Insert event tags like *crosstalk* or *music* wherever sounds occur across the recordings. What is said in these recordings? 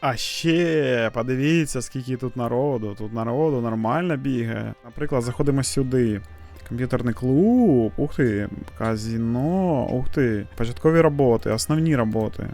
А ще подивіться, скільки тут народу. Тут народу нормально бігає. Наприклад, заходимо сюди. Комп'ютерний клуб, ух ти, казіно, ух ти, початкові роботи, основні роботи.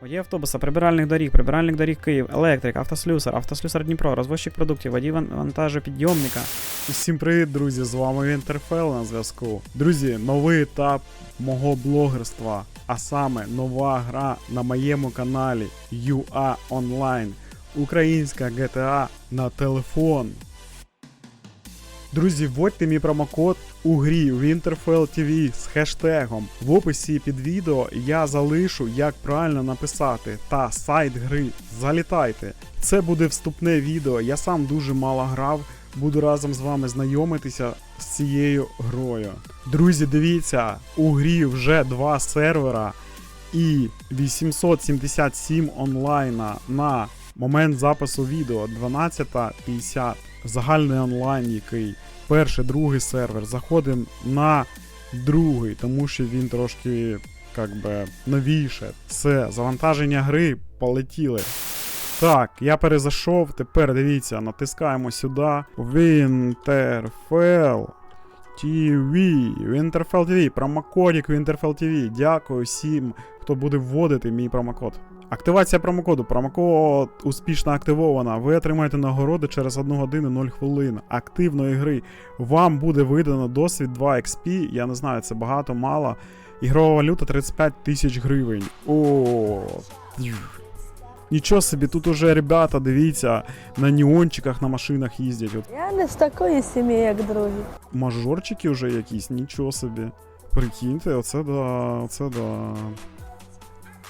Водій автобуса, прибиральник доріг, прибиральник доріг Київ, електрик, автослюсар, автослюсар Дніпро, розвозчик продуктів, водій ван- вантажопідйомника. Усім привіт, друзі! З вами Вінтерфел на зв'язку. Друзі, новий етап мого блогерства, а саме нова гра на моєму каналі UA Online. Українська GTA на телефон. Друзі, вводьте мій промокод у грі Winterfell TV з хештегом. В описі під відео я залишу, як правильно написати та сайт гри. Залітайте. Це буде вступне відео. Я сам дуже мало грав. Буду разом з вами знайомитися з цією грою. Друзі, дивіться, у грі вже два сервера і 877 онлайна на момент запису відео 12.50. Загальний онлайн, який перший, другий сервер. Заходимо на другий, тому що він трошки як би, новіше. Все, завантаження гри полетіли. Так, я перезайшов. Тепер дивіться, натискаємо сюди. Winterfell TV. Winterfell TV. Промокодик Winterfell TV. Дякую всім, хто буде вводити мій промокод. Активація промокоду. Промокод успішно активована. Ви отримаєте нагороди через 1 годину 0 хвилин активної гри. Вам буде видано досвід 2 XP. Я не знаю, це багато, мало. Ігрова валюта 35 тисяч гривень. О. Нічого собі, тут уже ребята, дивіться, на неончиках на машинах їздять. От Я не з такої сім'ї, як другі. мажорчики вже якісь, нічого собі. Прикиньте, оце да, оце да.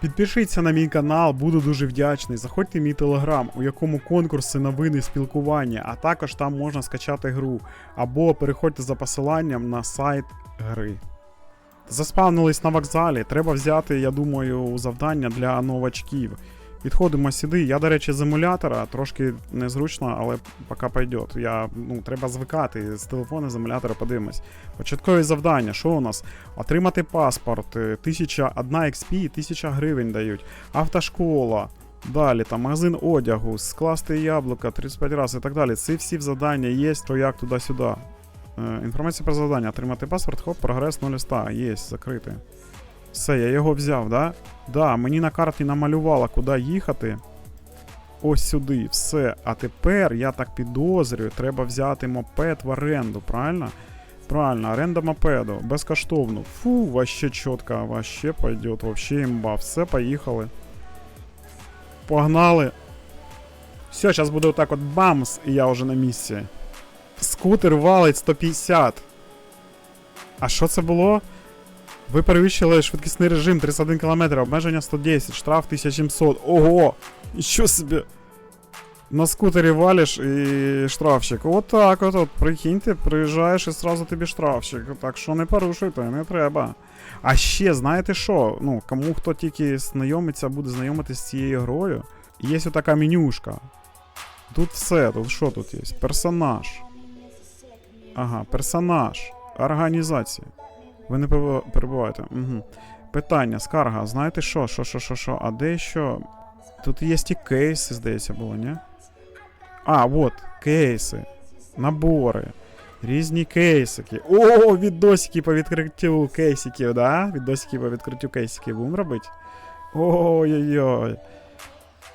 Підпишіться на мій канал, буду дуже вдячний. Заходьте в мій телеграм, у якому конкурси, новини, спілкування, а також там можна скачати гру. Або переходьте за посиланням на сайт гри. Заспавнились на вокзалі. Треба взяти, я думаю, завдання для новачків. Підходимо сюди. Я, до речі, з емулятора, трошки незручно, але поки пойде. Я, ну, треба звикати з телефону з емулятора, подивимось. Початкові завдання, що у нас? Отримати паспорт, е, 1001 XP і 1000 гривень дають. Автошкола. Далі там магазин одягу, скласти яблука 35 разів і так далі. Це всі завдання є, то як туди-сюди. Е, інформація про завдання. Отримати паспорт, хоп, прогрес 0 100. Є, закрити. Все, я його взяв, да? Да, мені на карті намалювало, куди їхати. Ось сюди, все. А тепер, я так підозрюю, треба взяти мопед в оренду, правильно? Правильно, оренда мопеду, безкоштовно. Фу, вообще чітко, вообще пойдет, вообще імба. Все, поїхали. Погнали. Все, зараз буде отак от бамс, і я вже на місці. Скутер валить 150. А що це було? Ви перевищили швидкісний режим 31 км, обмеження 110, штраф 1700. Ого! Що собі? На скутері валиш і штрафчик. От так от, от, прикиньте, приїжджаєш і сразу тобі штрафчик. Так що не порушуйте, не треба. А ще, знаєте що? Ну, кому хто тільки знайомиться, буде знайомитися з цією грою. Є отака менюшка. Тут все, тут що тут є? Персонаж. Ага, персонаж. Організація. Ви не перебуваєте. Угу. Питання, скарга. Знаєте що? Що, що, що, що? А де що? Тут є ті кейси, здається, було, ні? А, от, кейси. Набори. Різні кейсики. О, відосики по відкриттю кейсиків, да? Відосики по відкриттю кейсиків будемо робити? Ой-ой-ой.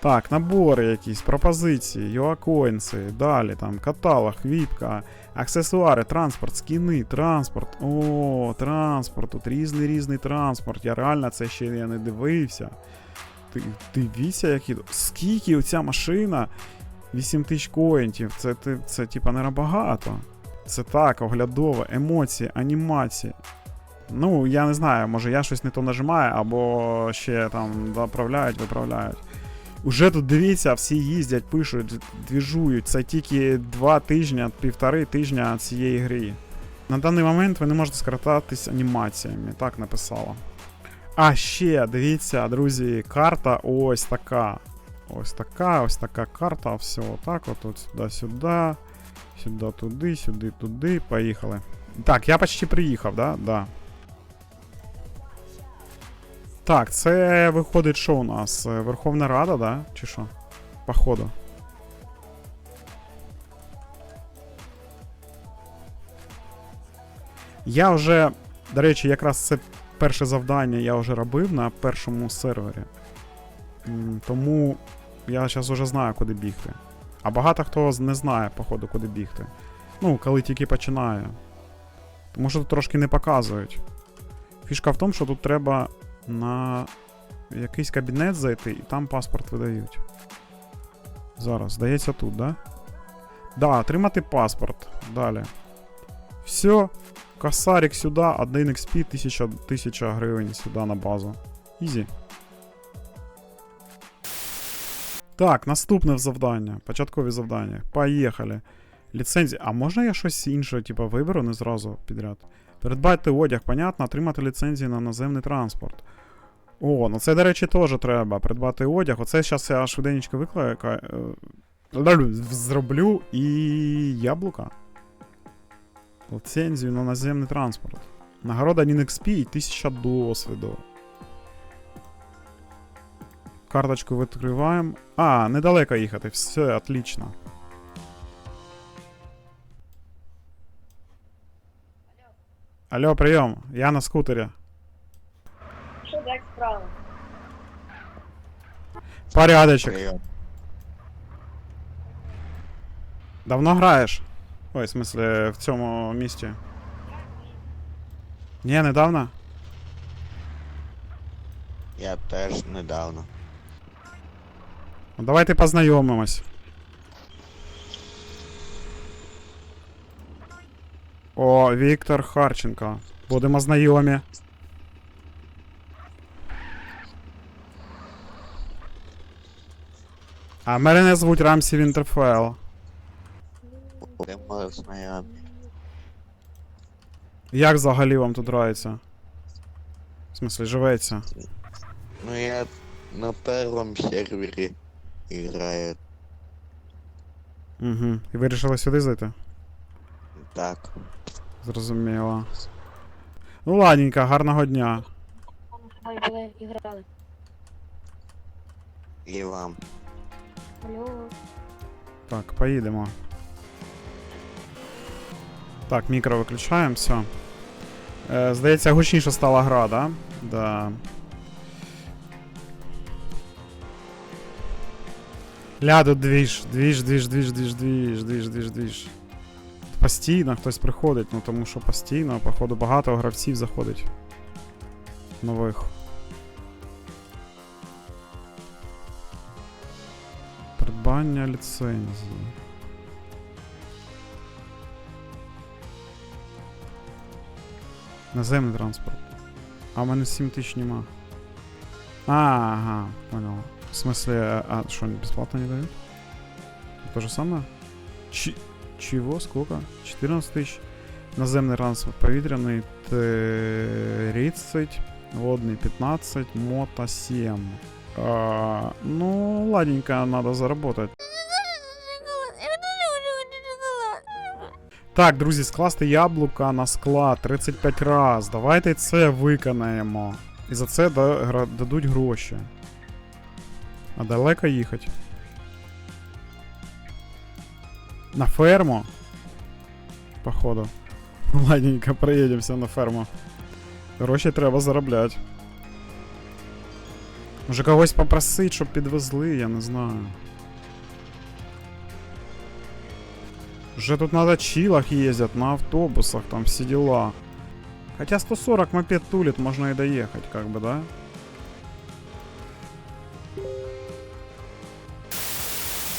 Так, набори якісь, пропозиції, юакоїнси, далі там каталог, віпка, аксесуари, транспорт, скіни, транспорт. О, транспорт, тут різний різний транспорт. Я реально це ще я не дивився. Ти дивіться, які. Скільки оця машина? 8 тисяч коїнтів. Це, це, це типа не багато. Це так, оглядово, емоції, анімації. Ну, я не знаю, може я щось не то нажимаю, або ще там доправляють, виправляють. Уже тут дивіться, всі їздять, пишуть, двіжують. Це тільки два тижні, півтори тижня цієї гри. На даний момент ви не можете скористатись анімаціями, так написало. А ще, дивіться, друзі, карта ось така. Ось така, ось така карта. Все отак, от, от сюди-сюди. Сюди, туди, сюди, туди. Поїхали. Так, я почти приїхав, да? Да. Так, це виходить, що у нас? Е, Верховна Рада, да? Чи що? Походу. Я вже, до речі, якраз це перше завдання я вже робив на першому сервері. Тому я зараз вже знаю, куди бігти. А багато хто не знає, походу, куди бігти. Ну, коли тільки починає. Тому що тут трошки не показують. Фішка в тому, що тут треба на якийсь кабінет зайти і там паспорт видають. Зараз, здається, тут, да? Да, отримати паспорт. Далі. Все. Косарик сюди, 1 XP, 1000, 1000 гривень сюди на базу. Ізі. Так, наступне завдання. Початкові завдання. Поїхали. Ліцензія. А можна я щось інше, типу, виберу не зразу підряд? Придбати одяг, понятно, отримати ліцензію на наземний транспорт. О, ну це, до речі, теж треба. Придбати одяг. Оце зараз я швиденько викликаю. е, Зроблю і яблука. Ліцензію на наземний транспорт. Нагорода NXP і 1000 досвіду. Карточку відкриваємо. А, недалеко їхати. Все, отлично. Алло, прийом. Я на скутері. Що так справа? Порядочок. Прийом. Давно граєш? Ой, в смысле, в цьому місті. Ні, недавно? Я теж недавно. Ну, давайте познайомимось. О, Віктор Харченко. Будемо знайомі. А мене звуть Рамсі Вінтерфелл. Будемо знайомі. Як взагалі вам тут грається? В смысле, живеться? Ну я на первом сервері граю. Угу. І вирішили сюди зайти? Так. Зрозуміло. Ну ладненько, гарного дня. Були і грали. І вам. Алло. Так, поїдемо. Так, мікро виключаємо, все. Е, здається, гучніше стала гра, да? Да. Ляду двіж, двіж, двіж, двіж, двіж, двіж, двіж, двіж, двіж. Постійно хтось приходить, ну тому що постійно, походу, багато гравців заходить. Нових. Придбання ліцензії. Наземний транспорт. А в мене 7 тисяч нема. А, ага, понял. В смысле, а что, они бесплатно не дают? То же самое? Ч- чего? Сколько? 14 тысяч. Наземний транспорт повітряний 30, водний 15, мото 7. А, ну, ладненько, надо заработать. Так, друзі, скласти яблука на склад 35 раз. Давайте це виконаємо. І за це дадуть гроші. А далеко їхати? На ферму? Походу. *laughs* Ладненько, проїдемося на ферму. Гроші треба заробляти. Може когось попросить, щоб підвезли, я не знаю. Уже тут на чилах ездят, на автобусах, там все дела. Хотя 140 мопед тулит, можно и доехать, как бы, да?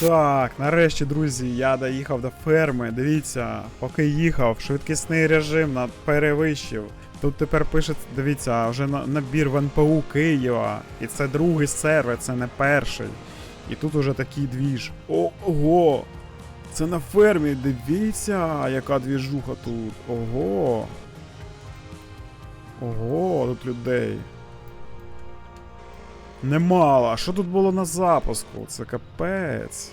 Так, нарешті, друзі, я доїхав до ферми. Дивіться, поки їхав, швидкісний режим на перевищив. Тут тепер пише, дивіться, вже набір в НПУ Києва. І це другий сервер, це не перший. І тут уже такий двіж. Ого! Це на фермі, дивіться, яка двіжуха тут. Ого. Ого, тут людей. Немало. А що тут було на запуску? Це капець.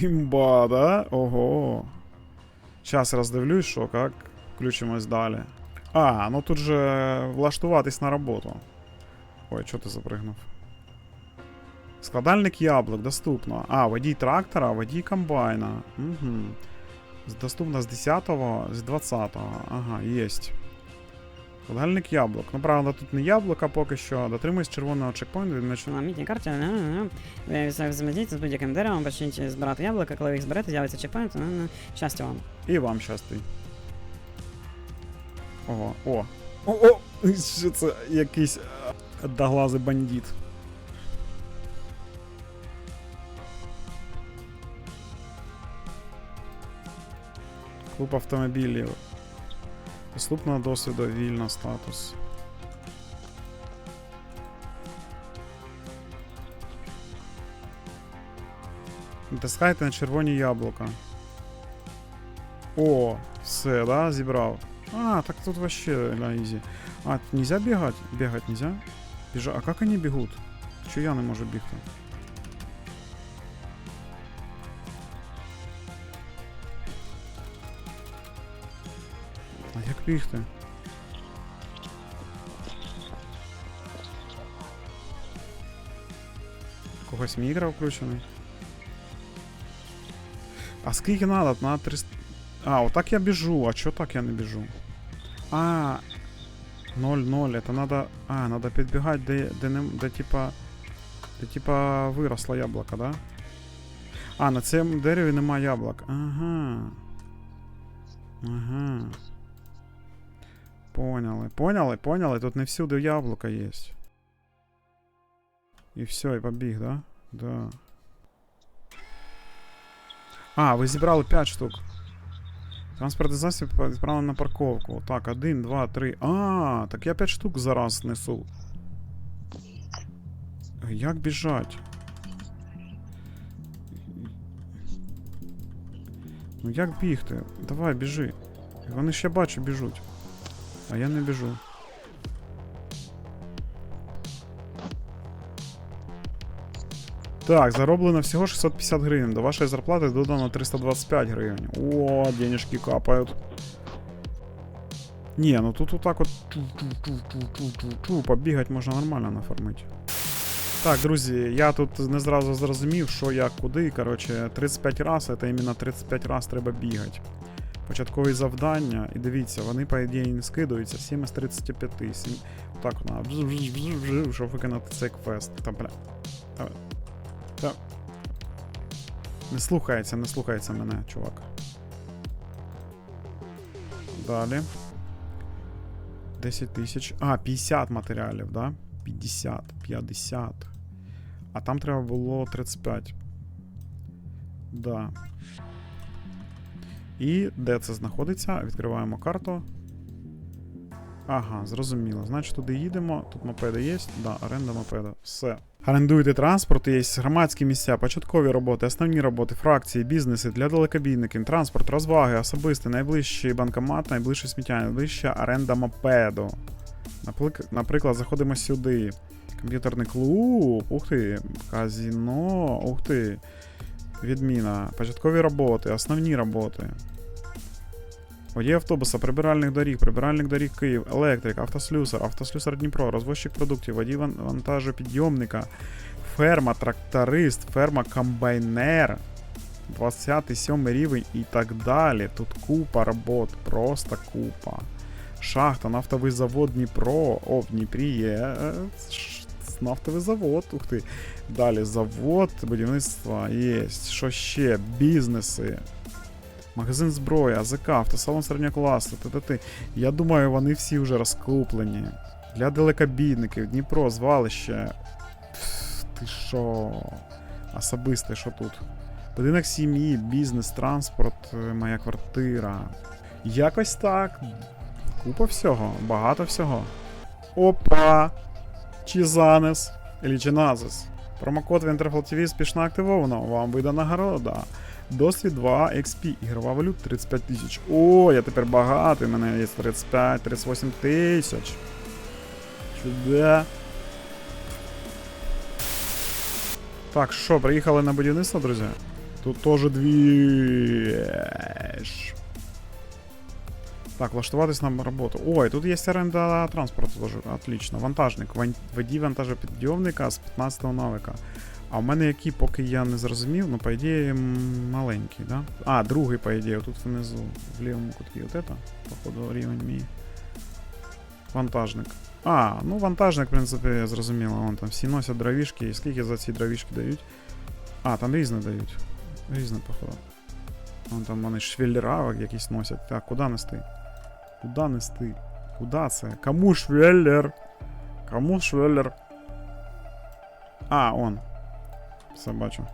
Імба, да? Ого. Зараз роздивлюсь, що як. Включимось далі. А, ну тут же влаштуватись на роботу. Ой, чого ти запригнув? Складальник яблук доступно. А, водій трактора, водій комбайна. Угу. Доступно з 10-го, з 20-го. Ага, єсть. Складальник яблук. Ну, правда, тут не яблука поки що. Дотримуюсь червоного чекпоінту від мечу. На мітній карті е, ви взаємодієте з будь-яким деревом, почніть збирати яблука, коли ви їх зберете, з'явиться чекпоінт. Щастя вам. І вам щастить. Ого, о. О, о! Що це якийсь е, одноглазий бандит. Клуб автомобілів. Доступного досвіду вільно статус. Натискайте на червоні яблука. О, все, да, зібрав. А, так тут вообще на изи. А, тут нельзя бегать? Бегать нельзя? Бежа... А как они бегут? Чё я не можу бігти? А як бігти? Когось мікро включений. А скільки надо? На 300... А, вот так я бежу. А чё так я не бежу? А, 0-0. Это надо... А, надо підбігати, де, де, не, де типа... Де типа виросло яблуко, да? А, на цьому дереві нема яблук. Ага. Ага. Поняли. Поняли, поняли. Тут не всюди яблука є. І все, і побіг, да? Да. А, ви зібрали 5 штук. Транспортний засіб відправлено на парковку. Так, один, два, три. А, так я 5 штук зараз несу. Як біжать? Ну як бігти? Давай, біжи. Вони ще бачу біжуть. А я не біжу. Так, зароблено всього 650 гривень. До вашої зарплати додано 325 гривень. О, денежки капають. Ні, ну тут отак от ту-ту-ту-ту-ту-ту, побігати можна нормально нафармити. Так, друзі, я тут не зразу зрозумів, що як, куди. Коротше, 35 раз, це іменно 35 раз треба бігати. Початкові завдання, і дивіться, вони, по ідеї, не скидаються. 7 з 35. 7... Так, на щоб виконати цей квест. Та, бля. Та... Та... Не слухається, не слухається мене, чувак. Далі. 10 тисяч. А, 50 матеріалів, да? 50, 50. А там треба було 35. Да. І де це знаходиться? Відкриваємо карту. Ага, зрозуміло. Значить, туди їдемо. Тут мопеди є. Да, оренда мопеда. Все. Орендуєте транспорт, є громадські місця, початкові роботи, основні роботи, фракції, бізнеси для далекобійників, транспорт, розваги, особистий, найближчий банкомат, найближче сміття, найближча оренда мопеду. Наприклад, заходимо сюди. Комп'ютерний клуб, ух ти, казіно, ух ти. Відміна. Початкові роботи, основні роботи. Водій автобуса, прибиральних доріг, прибиральник доріг Київ, електрик, автослюсар, автослюсар Дніпро, розвозчик продуктів, водій ван- вантажопідйомника, ферма, тракторист, ферма комбайнер, 27 рівень і так далі. Тут купа робот, просто купа. Шахта, нафтовий завод Дніпро. О, в Дніпрі є нафтовий завод. Ух ти. Далі завод будівництва є. Що ще? Бізнеси. Магазин зброї, АЗК, автосалон середнього класу. Я думаю, вони всі вже розкуплені. Для далекобійників, Дніпро, звалище. Пф, Ти що? Особисте, що тут? Будинок сім'ї, бізнес, транспорт, е, моя квартира. Якось так. Купа всього, багато всього. Опа! Чізанес. Или Чиназис. Промокод Winterfell TV спішно активовано. Вам вийде нагорода. Досвід 2 XP. Ігрова валюта 35 тисяч. О, я тепер багатий. У мене є 35-38 тисяч. Чудо. Так, що, приїхали на будівництво, друзі? Тут теж дві. Так, влаштуватись на роботу. Ой, тут є оренда транспорту теж. Отлично. Вантажник. Ван- Водій вантажопідйомника з 15-го навика. А в мене які, поки я не зрозумів, ну, по ідеї, маленький, да? А, другий, по ідеї, тут внизу, в лівому кутку. От это, походу, рівень мій. Вантажник. А, ну вантажник, в принципі, зрозуміло. Вон там всі носять дровішки. І скільки за ці дровішки дають? А, там різне дають. Різне, походу. Вон там вони швеллера якісь носять. Так, куди нести? Куди нести? Куди це? Кому швеллер? Кому швеллер? А, он. Все бачу.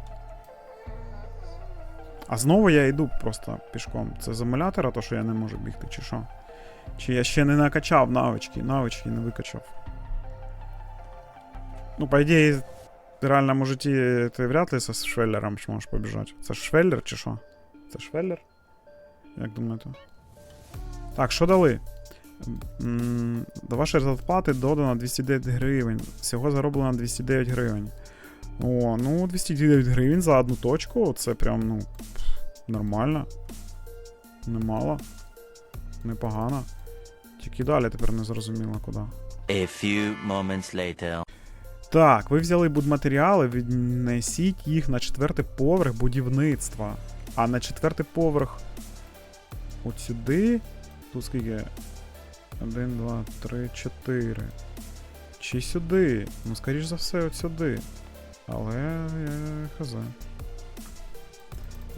А знову я йду просто пішком. Це з емулятора, то що я не можу бігти, чи що? Чи я ще не накачав навички, навички не викачав. Ну, по ідеї, в реальному житті ти вряд ли з швеллером можеш побіжати. Це швеллер чи що? Це швеллер? Як думаєте? Так, що дали? До вашої зарплати додано 209 гривень. Всього зароблено 209 гривень. О, ну 209 гривень за одну точку. Це прям, ну, нормально. Немало. Непогано. Тільки далі тепер не зрозуміло куди. A few moments later. Так, ви взяли будматеріали, віднесіть їх на четвертий поверх будівництва. А на четвертий поверх. От сюди. Тут скільки? 1, 2, 3, 4. Чи сюди? Ну, скоріш за все, от сюди. Але я хз.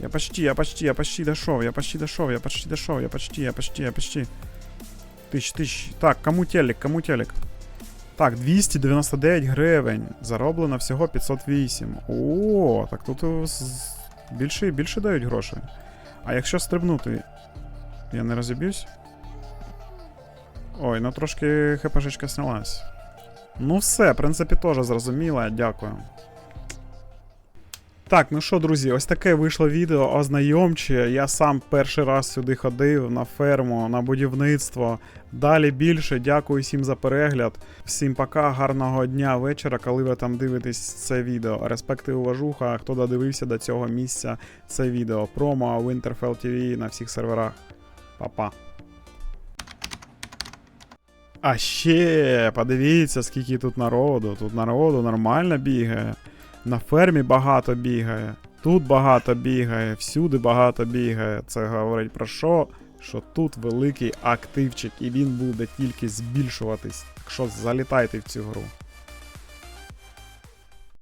Я почти, я почти, я почти дошов, я почти дошов, я почти дошов, я почти, я почти, я почти. Тисяч, тисяч. Так, кому телек, кому телек? Так, 299 гривень. Зароблено всього 508. О, так тут більше і більше дають грошей. А якщо стрибнути, я не розіб'юсь? Ой, ну трошки хпшечка снялась. Ну все, в принципі, теж зрозуміло, дякую. Так, ну що, друзі, ось таке вийшло відео ознайомче. Я сам перший раз сюди ходив на ферму, на будівництво. Далі більше. Дякую всім за перегляд. Всім пока, гарного дня, вечора, коли ви там дивитесь це відео. Респект і уважуха, хто додивився до цього місця це відео. Промо Winterfell TV на всіх серверах. Па-па. А ще подивіться, скільки тут народу. Тут народу нормально бігає. На фермі багато бігає. Тут багато бігає, всюди багато бігає. Це говорить про що? Що тут великий активчик, і він буде тільки збільшуватись. Так що залітайте в цю гру.